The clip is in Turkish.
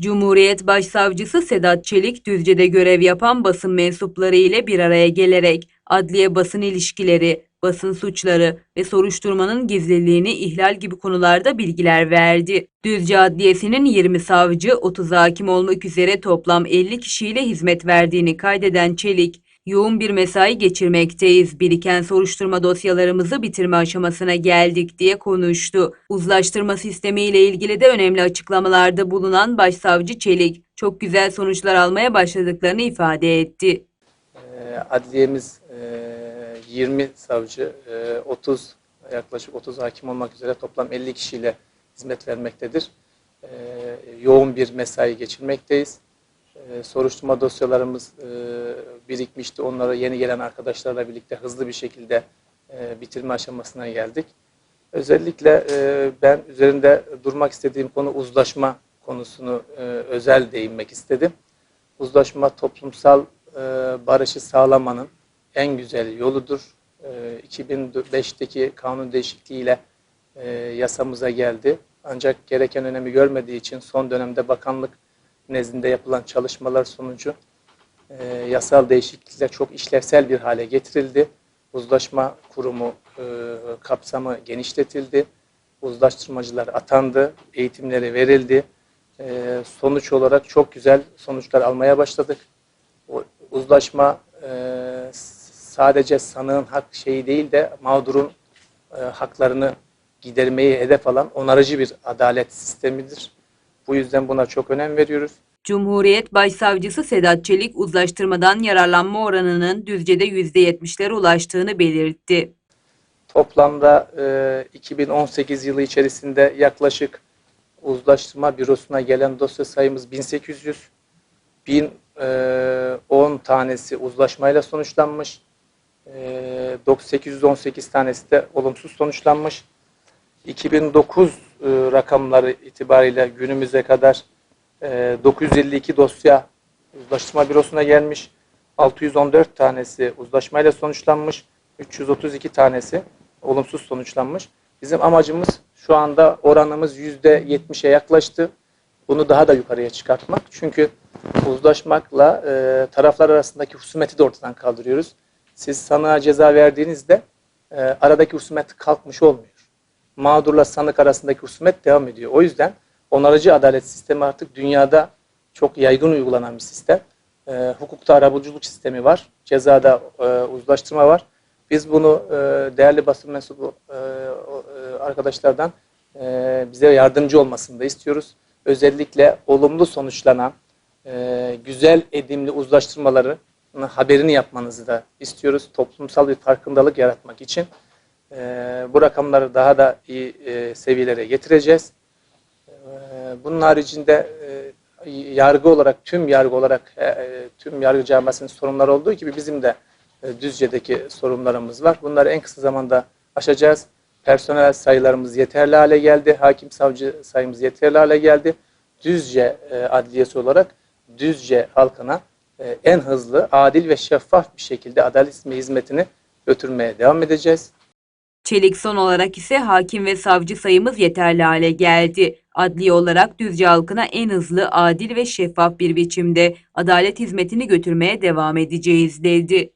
Cumhuriyet Başsavcısı Sedat Çelik Düzce'de görev yapan basın mensupları ile bir araya gelerek adliye basın ilişkileri, basın suçları ve soruşturmanın gizliliğini ihlal gibi konularda bilgiler verdi. Düzce Adliyesi'nin 20 savcı, 30 hakim olmak üzere toplam 50 kişiyle hizmet verdiğini kaydeden Çelik, yoğun bir mesai geçirmekteyiz. Biriken soruşturma dosyalarımızı bitirme aşamasına geldik diye konuştu. Uzlaştırma sistemi ile ilgili de önemli açıklamalarda bulunan Başsavcı Çelik, çok güzel sonuçlar almaya başladıklarını ifade etti. E, Adliyemiz e, 20 savcı, e, 30 yaklaşık 30 hakim olmak üzere toplam 50 kişiyle hizmet vermektedir. Yoğun bir mesai geçirmekteyiz. E, Soruşturma dosyalarımız e, birikmişti. Onları yeni gelen arkadaşlarla birlikte hızlı bir şekilde e, bitirme aşamasına geldik. Özellikle e, ben üzerinde durmak istediğim konu uzlaşma konusunu özel değinmek istedim. Uzlaşma toplumsal barışı sağlamanın en güzel yoludur. E, 2005'teki kanun değişikliğiyle yasamıza geldi. Ancak gereken önemi görmediği için son dönemde bakanlık nezdinde yapılan çalışmalar sonucu e, yasal değişiklikler çok işlevsel bir hale getirildi. Uzlaşma kurumu e, kapsamı genişletildi. Uzlaştırmacılar atandı, eğitimleri verildi. E, sonuç olarak çok güzel sonuçlar almaya başladık. O uzlaşma e, sadece sanığın hak şeyi değil de mağdurun e, haklarını gidermeyi hedef alan onarıcı bir adalet sistemidir. Bu yüzden buna çok önem veriyoruz. Cumhuriyet Başsavcısı Sedat Çelik uzlaştırmadan yararlanma oranının Düzce'de %70'lere ulaştığını belirtti. Toplamda e, 2018 yılı içerisinde yaklaşık uzlaştırma bürosuna gelen dosya sayımız 1800. 1010 tanesi uzlaşmayla sonuçlanmış. E, 818 tanesi de olumsuz sonuçlanmış. 2009 e, rakamları itibariyle günümüze kadar e, 952 dosya uzlaştırma bürosuna gelmiş. 614 tanesi uzlaşmayla sonuçlanmış. 332 tanesi olumsuz sonuçlanmış. Bizim amacımız şu anda oranımız %70'e yaklaştı. Bunu daha da yukarıya çıkartmak. Çünkü uzlaşmakla e, taraflar arasındaki husumeti de ortadan kaldırıyoruz. Siz sanığa ceza verdiğinizde e, aradaki husumet kalkmış olmuyor. Mağdurla sanık arasındaki husumet devam ediyor. O yüzden onarıcı adalet sistemi artık dünyada çok yaygın uygulanan bir sistem. E, hukukta arabuluculuk sistemi var. Cezada e, uzlaştırma var. Biz bunu e, değerli basın mensubu e, e, arkadaşlardan e, bize yardımcı olmasını da istiyoruz. Özellikle olumlu sonuçlanan e, güzel edimli uzlaştırmaları haberini yapmanızı da istiyoruz. Toplumsal bir farkındalık yaratmak için e, bu rakamları daha da iyi e, seviyelere getireceğiz. E, bunun haricinde e, yargı olarak, tüm yargı olarak, e, e, tüm yargı camiasının sorunları olduğu gibi bizim de e, Düzce'deki sorunlarımız var. Bunları en kısa zamanda aşacağız. Personel sayılarımız yeterli hale geldi. Hakim savcı sayımız yeterli hale geldi. Düzce e, adliyesi olarak Düzce halkına e, en hızlı, adil ve şeffaf bir şekilde adalet hizmetini götürmeye devam edeceğiz. Çelik son olarak ise hakim ve savcı sayımız yeterli hale geldi. Adliye olarak Düzce halkına en hızlı, adil ve şeffaf bir biçimde adalet hizmetini götürmeye devam edeceğiz dedi.